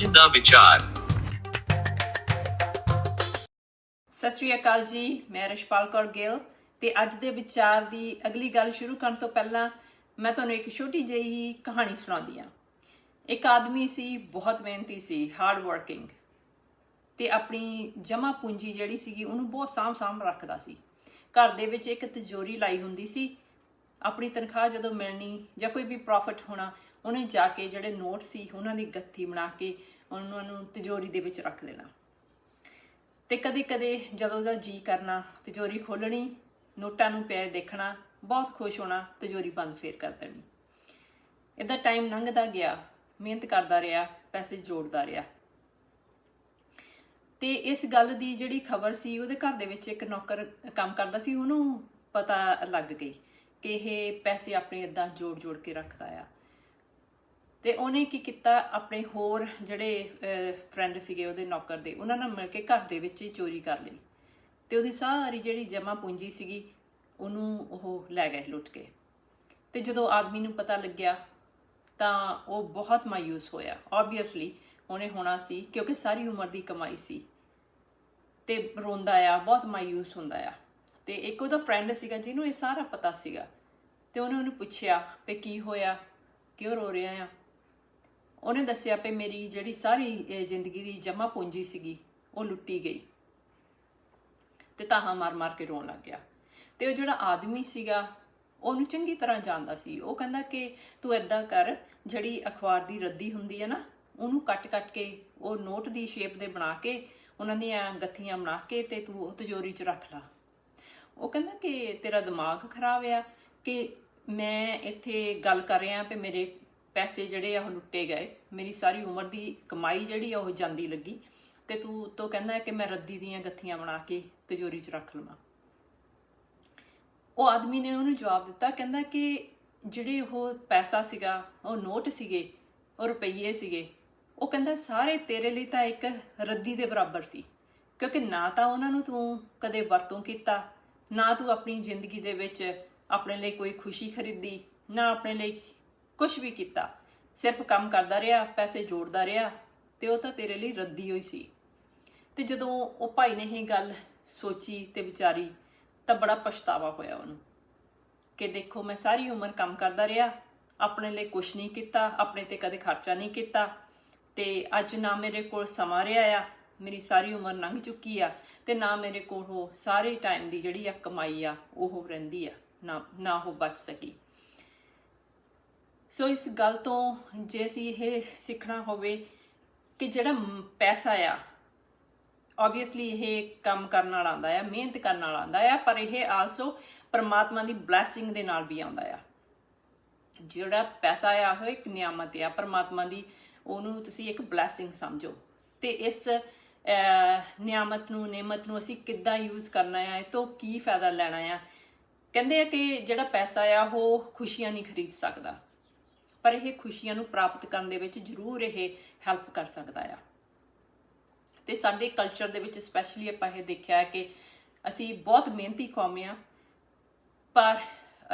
ਅੱਜ ਦਾ ਵਿਚਾਰ। ਸਤਿ ਸ੍ਰੀ ਅਕਾਲ ਜੀ, ਮੈਂ ਰਸ਼ਪਾਲ ਕੌਰ ਗਿੱਲ ਤੇ ਅੱਜ ਦੇ ਵਿਚਾਰ ਦੀ ਅਗਲੀ ਗੱਲ ਸ਼ੁਰੂ ਕਰਨ ਤੋਂ ਪਹਿਲਾਂ ਮੈਂ ਤੁਹਾਨੂੰ ਇੱਕ ਛੋਟੀ ਜਿਹੀ ਕਹਾਣੀ ਸੁਣਾਉਂਦੀ ਹਾਂ। ਇੱਕ ਆਦਮੀ ਸੀ, ਬਹੁਤ ਮਿਹਨਤੀ ਸੀ ਹਾਰਡ ਵਰਕਿੰਗ ਤੇ ਆਪਣੀ ਜਮਾ ਪੂੰਜੀ ਜਿਹੜੀ ਸੀਗੀ ਉਹਨੂੰ ਬਹੁਤ ਸਾਂਭ-ਸਾਂਭ ਰੱਖਦਾ ਸੀ। ਘਰ ਦੇ ਵਿੱਚ ਇੱਕ ਤਿਜੋਰੀ ਲਾਈ ਹੁੰਦੀ ਸੀ ਆਪਣੀ ਤਨਖਾਹ ਜਦੋਂ ਮਿਲਣੀ ਜਾਂ ਕੋਈ ਵੀ ਪ੍ਰੋਫਿਟ ਹੋਣਾ, ਉਹਨੇ ਜਾ ਕੇ ਜਿਹੜੇ ਨੋਟ ਸੀ, ਉਹਨਾਂ ਦੀ ਗੱਥੀ ਬਣਾ ਕੇ ਉਹਨਾਂ ਨੂੰ ਤਿਜੋਰੀ ਦੇ ਵਿੱਚ ਰੱਖ ਲੈਣਾ ਤੇ ਕਦੇ ਕਦੇ ਜਦੋਂ ਉਹਦਾ ਜੀ ਕਰਨਾ, ਤਿਜੋਰੀ ਖੋਲਣੀ ਨੋਟਾਂ ਨੂੰ ਪਿਆ ਦੇਖਣਾ, ਬਹੁਤ ਖੁਸ਼ ਹੋਣਾ, ਤਿਜੋਰੀ ਬੰਦ ਫੇਰ ਕਰ ਦੇਣੀ। ਇਦਾਂ ਟਾਈਮ ਲੰਘਦਾ ਗਿਆ, ਮਿਹਨਤ ਕਰਦਾ ਰਿਹਾ, ਪੈਸੇ ਜੋੜਦਾ ਰਿਹਾ। ਤੇ ਇਸ ਗੱਲ ਦੀ ਜਿਹੜੀ ਖਬਰ ਸੀ, ਉਹਦੇ ਘਰ ਦੇ ਵਿੱਚ ਇੱਕ ਨੌਕਰ ਕੰਮ ਕਰਦਾ ਸੀ, ਉਹਨੂੰ ਪਤਾ ਲੱਗ ਗਈ। ਕਿ ਇਹ ਪੈਸੇ ਆਪਣੇ ਇਦਾਂ ਜੋੜ-ਜੋੜ ਕੇ ਰੱਖਦਾ ਆ। ਤੇ ਉਹਨੇ ਕੀ ਕੀਤਾ, ਆਪਣੇ ਹੋਰ ਜਿਹੜੇ ਫਰੈਂਡ ਸੀਗੇ ਉਹਦੇ ਨੌਕਰ ਦੇ, ਉਹਨਾਂ ਨਾਲ ਮਿਲ ਕੇ ਘਰ ਦੇ ਵਿੱਚ ਹੀ ਚੋਰੀ ਕਰ ਲਈ। ਤੇ ਉਹਦੀ ਸਾਰੀ ਜਿਹੜੀ ਜਮਾ ਪੂੰਜੀ ਸੀਗੀ, ਉਹਨੂੰ ਉਹ ਲੈ ਗਏ ਲੁੱਟ ਕੇ। ਤੇ ਜਦੋਂ ਆਦਮੀ ਨੂੰ ਪਤਾ ਲੱਗਿਆ, ਤਾਂ ਉਹ ਬਹੁਤ ਮਾਯੂਸ ਹੋਇਆ। ਆਬਵੀਅਸਲੀ ਉਹਨੇ ਹੋਣਾ ਸੀ, ਕਿਉਂਕਿ ਸਾਰੀ ਉਮਰ ਦੀ ਕਮਾਈ ਸੀ। ਤੇ ਰੋਂਦਾ ਆ, ਬਹੁਤ ਮਾਯੂਸ ਹੁੰਦਾ ਆ। ਤੇ ਇੱਕ ਉਹਦਾ ਫਰੈਂਡ ਸੀਗਾ ਜਿਹਨੂੰ ਇਹ ਸਾਰਾ ਪਤਾ ਸੀਗਾ ਤੇ ਉਹਨੇ ਉਹਨੂੰ ਪੁੱਛਿਆ ਵੀ ਕੀ ਹੋਇਆ, ਕਿਉਂ ਰੋ ਰਿਹਾ ਆ? ਉਹਨੇ ਦੱਸਿਆ ਵੀ ਮੇਰੀ ਜਿਹੜੀ ਸਾਰੀ ਜ਼ਿੰਦਗੀ ਦੀ ਜਮਾ ਪੂੰਜੀ ਸੀਗੀ, ਉਹ ਲੁੱਟੀ ਗਈ ਤੇ ਤਾਹਾ ਮਾਰ ਮਾਰ ਕੇ ਰੋਣ ਲੱਗ ਗਿਆ। ਤੇ ਉਹ ਜਿਹੜਾ ਆਦਮੀ ਸੀਗਾ, ਉਹਨੂੰ ਚੰਗੀ ਤਰ੍ਹਾਂ ਜਾਣਦਾ ਸੀ। ਉਹ ਕਹਿੰਦਾ ਕਿ ਤੂੰ ਏਦਾਂ ਕਰ, ਜਿਹੜੀ ਅਖਬਾਰ ਦੀ ਰੱਦੀ ਹੁੰਦੀ ਹੈ ਨਾ, ਉਹਨੂੰ ਕੱਟ-ਕੱਟ ਕੇ, ਉਹ ਨੋਟ ਦੀ ਸ਼ੇਪ ਦੇ ਬਣਾ ਕੇ, ਉਹਨਾਂ ਦੀਆਂ ਗੱਥੀਆਂ ਬਣਾ ਕੇ ਤੇ ਤੂੰ ਉਹ ਤਿਜੋਰੀ 'ਚ ਰੱਖ ਲਾ। ਉਹ ਕਹਿੰਦਾ ਕਿ ਤੇਰਾ ਦਿਮਾਗ ਖਰਾਬ ਆ ਕਿ ਮੈਂ ਇੱਥੇ ਗੱਲ ਕਰ ਰਿਹਾ ਕਿ ਮੇਰੇ ਪੈਸੇ ਜਿਹੜੇ ਆ ਉਹ ਲੁੱਟੇ ਗਏ। ਮੇਰੀ ਸਾਰੀ ਉਮਰ ਦੀ ਕਮਾਈ ਜਿਹੜੀ ਆ ਉਹ ਜਾਂਦੀ ਲੱਗੀ ਤੇ ਤੂੰ ਤੋਂ ਕਹਿੰਦਾ ਕਿ ਮੈਂ ਰੱਦੀ ਦੀਆਂ ਗੱਥੀਆਂ ਬਣਾ ਕੇ ਤਿਜੋਰੀ 'ਚ ਰੱਖ ਲਵਾਂ। ਉਹ ਆਦਮੀ ਨੇ ਉਹਨੂੰ ਜਵਾਬ ਦਿੱਤਾ, ਕਹਿੰਦਾ ਕਿ ਜਿਹੜੇ ਉਹ ਪੈਸਾ ਸੀਗਾ, ਉਹ ਨੋਟ ਸੀਗੇ, ਉਹ ਰੁਪਈਏ ਸੀਗੇ, ਉਹ ਕਹਿੰਦਾ ਸਾਰੇ ਤੇਰੇ ਲਈ ਤਾਂ ਇੱਕ ਰੱਦੀ ਦੇ ਬਰਾਬਰ ਸੀ, ਕਿਉਂਕਿ ਨਾ ਤਾਂ ਉਹਨਾਂ ਨੂੰ ਤੂੰ ਕਦੇ ਵਰਤੋਂ ਕੀਤਾ ਨਾ ਤੂੰ ਆਪਣੀ ਜ਼ਿੰਦਗੀ ਦੇ ਵਿੱਚ ਆਪਣੇ ਲਈ ਕੋਈ ਖੁਸ਼ੀ ਖਰੀਦੀ, ਨਾ ਆਪਣੇ ਲਈ ਕੁਝ ਵੀ ਕੀਤਾ। ਸਿਰਫ ਕੰਮ ਕਰਦਾ ਰਿਹਾ, ਪੈਸੇ ਜੋੜਦਾ ਰਿਹਾ ਤੇ ਉਹ ਤਾਂ ਤੇਰੇ ਲਈ ਰੱਦੀ ਹੋਈ ਸੀ। ਤੇ ਜਦੋਂ ਉਹ ਭਾਈ ਨੇ ਇਹ ਗੱਲ ਸੋਚੀ ਤੇ ਵਿਚਾਰੀ, ਤਾਂ ਬੜਾ ਪਛਤਾਵਾ ਹੋਇਆ ਉਹਨੂੰ ਕਿ ਦੇਖੋ, ਮੈਂ ਸਾਰੀ ਉਮਰ ਕੰਮ ਕਰਦਾ ਰਿਹਾ, ਆਪਣੇ ਲਈ ਕੁਝ ਨਹੀਂ ਕੀਤਾ, ਆਪਣੇ ਤੇ ਕਦੇ ਖਰਚਾ ਨਹੀਂ ਕੀਤਾ ਤੇ ਅੱਜ ਨਾ ਮੇਰੇ ਕੋਲ ਸਮਾਂ ਰਿਹਾ ਆ ਮੇਰੀ ਸਾਰੀ ਉਮਰ ਲੰਘ ਚੁੱਕੀ ਆ ਤੇ ਨਾ ਮੇਰੇ ਕੋਲ ਉਹ ਸਾਰੇ ਟਾਈਮ ਦੀ ਜਿਹੜੀ ਆ ਕਮਾਈ ਆ, ਉਹ ਰਹਿੰਦੀ ਆ, ਨਾ ਨਾ ਉਹ ਬਚ ਸਕੀ। ਸੋ ਇਸ ਗੱਲ ਤੋਂ ਜੇ ਅਸੀਂ ਇਹ ਸਿੱਖਣਾ ਹੋਵੇ ਕਿ ਜਿਹੜਾ ਪੈਸਾ ਆ ਆਬਵੀਅਸਲੀ ਇਹ ਕੰਮ ਕਰਨ ਨਾਲ ਆਉਂਦਾ ਆ, ਮਿਹਨਤ ਕਰਨ ਨਾਲ ਆਉਂਦਾ ਆ, ਪਰ ਇਹ ਆਲਸੋ ਪਰਮਾਤਮਾ ਦੀ ਬਲੇਸਿੰਗ ਦੇ ਨਾਲ ਵੀ ਆਉਂਦਾ ਆ। ਜਿਹੜਾ ਪੈਸਾ ਆ, ਉਹ ਇੱਕ ਨਿਆਮਤ ਆ, ਪਰਮਾਤਮਾ ਦੀ, ਉਹਨੂੰ ਤੁਸੀਂ ਇੱਕ ਬਲੇਸਿੰਗ ਸਮਝੋ। ਤੇ ਇਸ ਨਿਆਮਤ ਨੂੰ, ਨਿਮਤ ਨੂੰ ਅਸੀਂ ਕਿੱਦਾਂ ਯੂਜ਼ ਕਰਨਾ ਹੈ ਇਹ ਤੋਂ ਕੀ ਫਾਇਦਾ ਲੈਣਾ ਆ? ਕਹਿੰਦੇ ਆ ਕਿ ਜਿਹੜਾ ਪੈਸਾ ਆ, ਉਹ ਖੁਸ਼ੀਆਂ ਨਹੀਂ ਖਰੀਦ ਸਕਦਾ। ਪਰ ਇਹ ਖੁਸ਼ੀਆਂ ਨੂੰ ਪ੍ਰਾਪਤ ਕਰਨ ਦੇ ਵਿੱਚ ਜ਼ਰੂਰ ਇਹ ਹੈਲਪ ਕਰ ਸਕਦਾ ਆ। ਤੇ ਸਾਡੇ ਕਲਚਰ ਦੇ ਵਿੱਚ ਸਪੈਸ਼ਲੀ ਆਪਾਂ ਇਹ ਦੇਖਿਆ ਹੈ ਕਿ ਅਸੀਂ ਬਹੁਤ ਮਿਹਨਤੀ ਕੌਮ ਆ, ਪਰ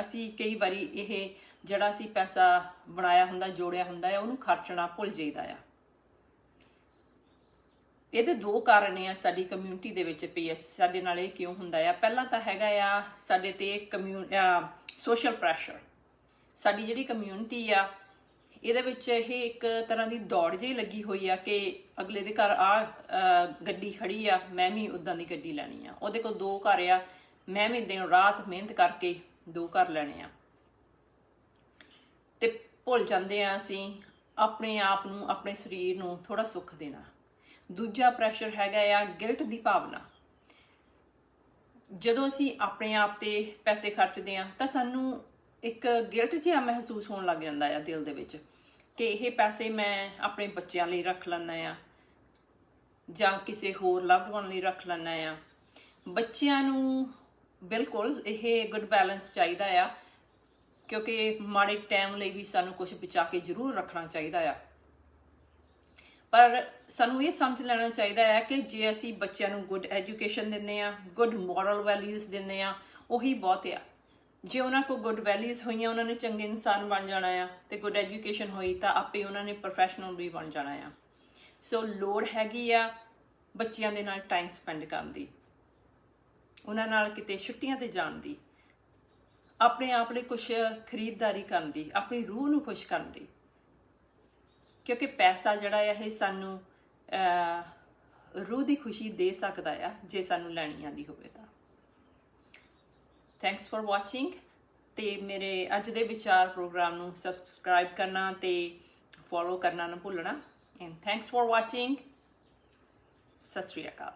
ਅਸੀਂ ਕਈ ਵਾਰੀ ਇਹ ਜਿਹੜਾ ਅਸੀਂ ਪੈਸਾ ਬਣਾਇਆ ਹੁੰਦਾ, ਜੋੜਿਆ ਹੁੰਦਾ ਹੈ ਉਹਨੂੰ ਖਰਚਣਾ ਭੁੱਲ ਜਾਈਦਾ ਆ। ਇਹਦੇ ਦੋ ਕਾਰਨ ਆ ਸਾਡੀ ਕਮਿਊਨਿਟੀ ਦੇ ਵਿੱਚ ਪਈ ਸਾਡੇ ਨਾਲ ਇਹ ਕਿਉਂ ਹੁੰਦਾ ਆ? ਪਹਿਲਾ ਤਾਂ ਹੈਗਾ ਆ ਸਾਡੇ ਤੇ ਕਮਿਊਨ ਸੋਸ਼ਲ ਪ੍ਰੈਸ਼ਰ ਸਾਡੀ ਜਿਹੜੀ ਕਮਿਊਨਿਟੀ ਆ, ਇਹਦੇ ਵਿੱਚ ਇਹ ਇੱਕ ਤਰ੍ਹਾਂ ਦੀ ਦੌੜ ਜਿਹੀ ਲੱਗੀ ਹੋਈ ਆ ਕਿ ਅਗਲੇ ਦੇ ਘਰ ਆ ਗੱਡੀ ਖੜੀ ਆ, ਮੈਂ ਵੀ ਉਦਾਂ ਦੀ ਗੱਡੀ ਲੈਣੀ ਆ। ਉਹਦੇ ਕੋਲ ਦੋ ਘਰ ਆ, ਮੈਂ ਵੀ ਦਿਨ ਰਾਤ ਮਿਹਨਤ ਕਰਕੇ ਦੋ ਘਰ ਲੈਣੇ ਆ। ਤੇ ਭੁੱਲ ਜਾਂਦੇ ਆ ਅਸੀਂ ਆਪਣੇ ਆਪ ਨੂੰ, ਆਪਣੇ ਸਰੀਰ ਨੂੰ ਥੋੜਾ ਸੁੱਖ ਦੇਣਾ। ਦੂਜਾ ਪ੍ਰੈਸ਼ਰ ਹੈਗਾ ਆ ਗਿਲਟ ਦੀ ਭਾਵਨਾ। ਜਦੋਂ ਅਸੀਂ ਆਪਣੇ ਆਪ ਤੇ ਪੈਸੇ ਖਰਚਦੇ ਆ ਤਾਂ ਸਾਨੂੰ ਇੱਕ ਗਿਲਟ ਜਿਹਾ ਮਹਿਸੂਸ ਹੋਣ ਲੱਗ ਜਾਂਦਾ ਆ ਦਿਲ ਦੇ ਵਿੱਚ ਕਿ ਇਹ ਪੈਸੇ ਮੈਂ ਆਪਣੇ ਬੱਚਿਆਂ ਲਈ ਰੱਖ ਲੈਣਾ ਆ ਜਾਂ ਕਿਸੇ ਹੋਰ ਲਵਡ ਵਨ ਲਈ ਰੱਖ ਲੈਣਾ ਆ। ਬੱਚਿਆਂ ਨੂੰ ਬਿਲਕੁਲ ਇਹ ਗੁੱਡ ਬੈਲੈਂਸ ਚਾਹੀਦਾ ਆ, ਕਿਉਂਕਿ ਮਾੜੇ ਟਾਈਮ ਲਈ ਵੀ ਸਾਨੂੰ ਕੁਝ ਬਚਾ ਕੇ ਜ਼ਰੂਰ ਰੱਖਣਾ ਚਾਹੀਦਾ ਆ। ਪਰ ਸਾਨੂੰ ਇਹ ਸਮਝ ਲੈਣਾ ਚਾਹੀਦਾ ਹੈ ਕਿ ਜੇ ਅਸੀਂ ਬੱਚਿਆਂ ਨੂੰ ਗੁੱਡ ਐਜੂਕੇਸ਼ਨ ਦਿੰਦੇ ਆ ਗੁੱਡ ਮੋਰਲ ਵੈਲਿਊਜ਼ ਦਿੰਦੇ ਆ ਉਹੀ ਬਹੁਤ ਆ। ਜੇ ਉਹਨਾਂ ਕੋਲ ਗੁੱਡ ਵੈਲਿਊਜ਼ ਹੋਈਆਂ, ਉਹਨਾਂ ਨੇ ਚੰਗੇ ਇਨਸਾਨ ਬਣ ਜਾਣਾ ਆ ਤੇ ਗੁੱਡ ਐਜੂਕੇਸ਼ਨ ਹੋਈ, ਤਾਂ ਆਪੇ ਉਹਨਾਂ ਨੇ ਪ੍ਰੋਫੈਸ਼ਨਲ ਵੀ ਬਣ ਜਾਣਾ ਆ। ਸੋ ਲੋੜ ਹੈਗੀ ਆ ਬੱਚਿਆਂ ਦੇ ਨਾਲ ਟਾਈਮ ਸਪੈਂਡ ਕਰਨ ਦੀ, ਉਹਨਾਂ ਨਾਲ ਕਿਤੇ ਛੁੱਟੀਆਂ ਤੇ ਜਾਣ ਦੀ, ਆਪਣੇ ਆਪ ਲਈ ਕੁਝ ਖਰੀਦਦਾਰੀ ਕਰਨ ਦੀ, ਆਪਣੀ ਰੂਹ ਨੂੰ ਖੁਸ਼ ਕਰਨ ਦੀ। ਕਿਉਂਕਿ ਪੈਸਾ ਜਿਹੜਾ ਆ ਇਹ ਸਾਨੂੰ ਰੂਹ ਦੀ ਖੁਸ਼ੀ ਦੇ ਸਕਦਾ ਆ, ਜੇ ਸਾਨੂੰ ਲੈਣੀ ਆਂਦੀ ਹੋਵੇ ਤਾਂ। ਥੈਂਕਸ ਫॉर ਵਾਚਿੰਗ ਤੇ ਮੇਰੇ ਅੱਜ ਦੇ ਵਿਚਾਰ ਪ੍ਰੋਗਰਾਮ ਨੂੰ ਸਬਸਕ੍ਰਾਈਬ ਕਰਨਾ ਤੇ ਫੋਲੋ ਕਰਨਾ ਨਾ ਭੁੱਲਣਾ। And thanks for watching Sat Sri Akal.